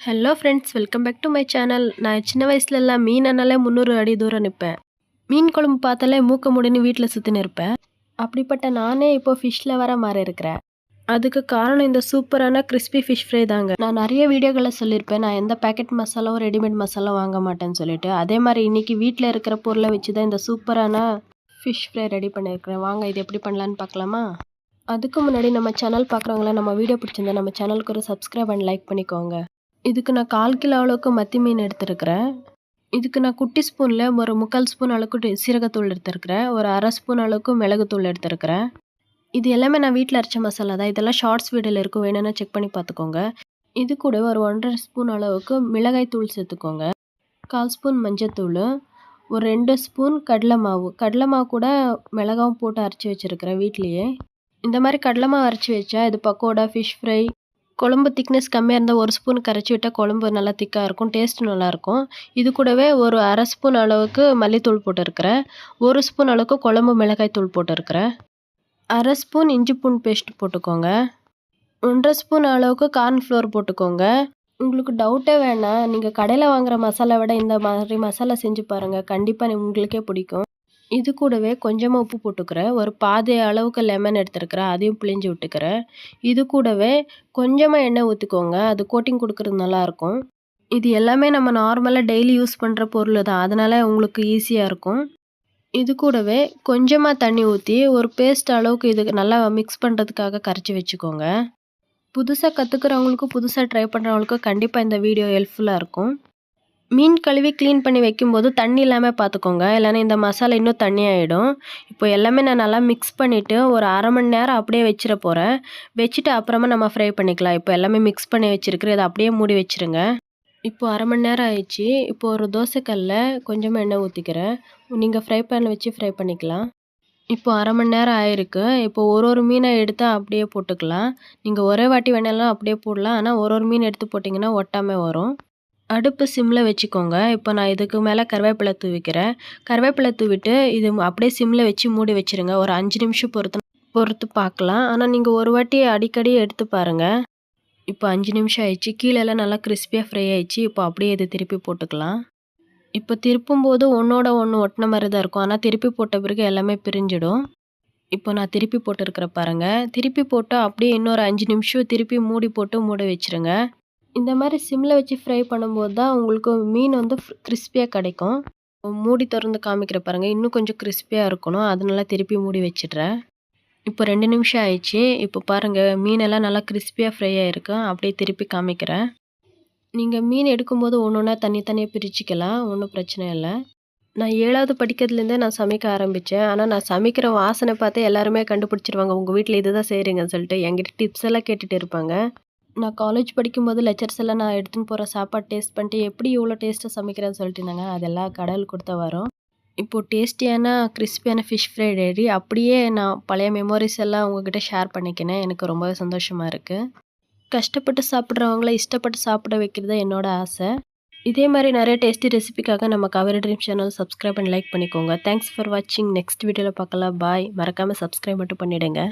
Hello friends welcome back to my channel நான் சின்ன வயசுலலாம் மீனனாலே முந்நூறு அடி தூரம் நிற்பேன். மீன் குழம்பு பார்த்தாலே மூக்க முடின்னு வீட்டில் சுற்றின்னு இருப்பேன். அப்படிப்பட்ட நானே இப்போ ஃபிஷ்ஷில் வர மாறி இருக்கிறேன். அதுக்கு காரணம் இந்த சூப்பரான கிறிஸ்பி ஃபிஷ் ஃப்ரை தாங்க. நான் நிறைய வீடியோகளை சொல்லியிருப்பேன். நான் எந்த பேக்கெட் மசாலாவும் ரெடிமேட் மசாலா வாங்க மாட்டேன்னு சொல்லிட்டு. அதே மாதிரி இன்றைக்கி வீட்டில் இருக்கிற பொருளை வச்சு தான் இந்த சூப்பரான ஃபிஷ் ஃப்ரை ரெடி பண்ணியிருக்கிறேன். வாங்க இது எப்படி பண்ணலான்னு பார்க்கலாமா? அதுக்கு முன்னாடி நம்ம சேனல் பார்க்குறவங்கள நம்ம வீடியோ பிடிச்சிருந்தா நம்ம சேனலுக்கு ஒரு சப்ஸ்கிரைப் அண்ட் லைக் பண்ணிக்கோங்க. இதுக்கு நான் கால் கிலோ அளவுக்கு மத்தி மீன் எடுத்துருக்கிறேன். இதுக்கு நான் குட்டி ஸ்பூனில் ஒரு முக்கால் ஸ்பூன் அளவுக்கு சீரகத்தூள் எடுத்துருக்கிறேன். ஒரு அரை ஸ்பூன் அளவுக்கு மிளகுத்தூள் எடுத்துருக்கிறேன். இது எல்லாமே நான் வீட்டில் அரைச்ச மசாலா தான். இதெல்லாம் ஷார்ட்ஸ் வீடியோவில் இருக்கும். வேணும்னா செக் பண்ணி பார்த்துக்கோங்க. இது கூட ஒரு ஒன்றரை ஸ்பூன் அளவுக்கு மிளகாய் தூள் சேர்த்துக்கோங்க. கால் ஸ்பூன் மஞ்சத்தூள் ஒரு ரெண்டு ஸ்பூன் கடலை மாவு. கடலை மாவு கூட மிளகாவும் போட்டு அரைச்சி வச்சுருக்கிறேன் வீட்லேயே. இந்த மாதிரி கடலை மாவு அரைச்சி வச்சா இது பக்கோடா ஃபிஷ் ஃப்ரை குழம்பு திக்னஸ் கம்மியாக இருந்தால் ஒரு ஸ்பூன் கரைச்சி விட்டால் குழம்பு நல்லா திக்காக இருக்கும் டேஸ்ட் நல்லாயிருக்கும் இது கூடவே ஒரு அரை ஸ்பூன் அளவுக்கு மல்லித்தூள் போட்டிருக்கிறேன். ஒரு ஸ்பூன் அளவுக்கு குழம்பு மிளகாய் தூள் போட்டிருக்கிறேன். அரை ஸ்பூன் இஞ்சி பூண்டு பேஸ்ட் போட்டுக்கோங்க. ஒன்றரை ஸ்பூன் அளவுக்கு கார்ன்ஃப்ளோர் போட்டுக்கோங்க. உங்களுக்கு டவுட்டே வேணாம். நீங்கள் கடையில் வாங்குகிற மசாலா விட இந்த மாதிரி மசாலா செஞ்சு பாருங்கள் கண்டிப்பாக உங்களுக்கே பிடிக்கும். இது கூடவே கொஞ்சமாக உப்பு போட்டுக்கிறேன் ஒரு பாதி அளவுக்கு லெமன் எடுத்துருக்கிறேன் அதையும் பிழிஞ்சு விட்டுக்கிறேன் இது கூடவே கொஞ்சமாக எண்ணெய் ஊற்றிக்கோங்க அது கோட்டிங் கொடுக்குறது நல்லாயிருக்கும் இது எல்லாமே நம்ம நார்மலாக டெய்லி யூஸ் பண்ணுற பொருள் தான். அதனால் உங்களுக்கு ஈஸியாக இருக்கும். இது கூடவே கொஞ்சமாக தண்ணி ஊற்றி ஒரு பேஸ்ட் அளவுக்கு இதுக்கு நல்லா மிக்ஸ் பண்ணுறதுக்காக கரைச்சி வச்சுக்கோங்க. புதுசாக கற்றுக்கிறவங்களுக்கும் புதுசாக ட்ரை பண்ணுறவங்களுக்கும் கண்டிப்பாக இந்த வீடியோ ஹெல்ப்ஃபுல்லாக இருக்கும். மீன் கழுவி க்ளீன் பண்ணி வைக்கும்போது தண்ணி இல்லாமல் பார்த்துக்கோங்க இல்லைன்னா இந்த மசாலா இன்னும் தண்ணி ஆகிடும் இப்போ எல்லாமே நான் நல்லா மிக்ஸ் பண்ணிவிட்டு ஒரு அரை மணி நேரம் அப்படியே வச்சிட போகிறேன் வச்சுட்டு அப்புறமா நம்ம ஃப்ரை பண்ணிக்கலாம். இப்போ எல்லாமே மிக்ஸ் பண்ணி வச்சுருக்குற இதை அப்படியே மூடி வச்சுருங்க. இப்போ அரை மணி நேரம் ஆயிடுச்சு. இப்போ ஒரு தோசைக்கல்ல கொஞ்சமாக எண்ணெய் ஊற்றிக்கிறேன் நீங்கள் ஃப்ரை பேனில் வச்சு ஃப்ரை பண்ணிக்கலாம். இப்போ அரை மணி நேரம் ஆயிருக்கு. இப்போ ஒரு ஒரு மீனை எடுத்து அப்படியே போட்டுக்கலாம். நீங்கள் ஒரே வாட்டி வேணாலும் அப்படியே போடலாம். ஆனால் ஒரு ஒரு மீன் எடுத்து போட்டிங்கன்னா ஒட்டாமல் வரும். அடுப்பு சிம்மில் வச்சுக்கோங்க. இப்போ நான் இதுக்கு மேலே கருவேப்பிலை தூவிக்கிறேன். கருவேப்பிலை தூவிட்டு இது அப்படியே சிம்மில் வச்சு மூடி வச்சுருங்க. ஒரு அஞ்சு நிமிஷம் பொறுத்து பொறுத்து பார்க்கலாம். ஆனால் நீங்கள் ஒரு வாட்டி அடிக்கடி எடுத்து பாருங்கள் இப்போ அஞ்சு நிமிஷம் ஆயிடுச்சு. கீழெல்லாம் நல்லா கிறிஸ்பியாக ஃப்ரை ஆயிடுச்சு. இப்போ அப்படியே இது திருப்பி போட்டுக்கலாம். இப்போ திருப்பும் போது ஒன்றோட ஒன்று ஒட்டின மாதிரி தான் இருக்கும். ஆனால் திருப்பி போட்ட பிறகு எல்லாமே பிரிஞ்சிடும். இப்போ நான் திருப்பி போட்டிருக்கிற பாருங்கள் திருப்பி போட்டு அப்படியே இன்னொரு அஞ்சு நிமிஷம் திருப்பி மூடி போட்டு மூடி வச்சுருங்க. இந்த மாதிரி சிம்மில் வச்சு ஃப்ரை பண்ணும்போது தான் உங்களுக்கு மீன் வந்து கிறிஸ்பியாக கிடைக்கும். மூடி திறந்து காமிக்கிற பாருங்கள் இன்னும் கொஞ்சம் கிறிஸ்பியாக இருக்கணும். அதனால திருப்பி மூடி வச்சிடுறேன். இப்போ ரெண்டு நிமிஷம் ஆயிடுச்சு. இப்போ பாருங்கள் மீனெல்லாம் நல்லா கிறிஸ்பியாக ஃப்ரை ஆகிருக்கு அப்படியே திருப்பி காமிக்கிறேன். நீங்கள் மீன் எடுக்கும்போது ஒன்று ஒன்றா தனித்தனியாக பிரிச்சுக்கலாம். ஒன்றும் பிரச்சனை இல்லை. நான் ஏழாவது படிக்கிறதுலேருந்தே நான் சமைக்க ஆரம்பித்தேன் ஆனால் நான் சமைக்கிற வாசனை பார்த்து எல்லாருமே கண்டுபிடிச்சிருவாங்க. உங்கள் வீட்டில் இது தான் செய்கிறீங்கன்னு சொல்லிட்டு என்கிட்ட டிப்ஸ் எல்லாம் கேட்டுகிட்டு இருப்பாங்க. நான் காலேஜ் படிக்கும்போது லெக்சர்ஸ் எல்லாம் நான் எடுத்துன்னு போகிற சாப்பாடு டேஸ்ட் பண்ணிட்டு எப்படி இவ்வளோ டேஸ்ட்டாக சமைக்கிறேன்னு சொல்லிட்டு இருந்தாங்க. அதெல்லாம் கடவுள் கொடுத்த வரும். இப்போது டேஸ்டியான கிறிஸ்பியான ஃபிஷ் ஃப்ரை ரெடி அப்படியே நான் பழைய மெமோரிஸ் எல்லாம் உங்ககிட்ட ஷேர் பண்ணிக்கினேன் எனக்கு ரொம்பவே சந்தோஷமாக இருக்குது கஷ்டப்பட்டு சாப்பிட்றவங்கள இஷ்டப்பட்டு சாப்பிட வைக்கிறது என்னோட ஆசை. இதே மாதிரி நிறைய டேஸ்டி ரெசிபிக்காக நம்ம cover dream channel subscribe and like பண்ணிக்கோங்க. தேங்க்ஸ் ஃபார் வாட்சிங் நெக்ஸ்ட் வீடியோவில் பார்க்கலாம். பாய் மறக்காமல் சப்ஸ்கிரைப் மட்டும் பண்ணிவிடுங்க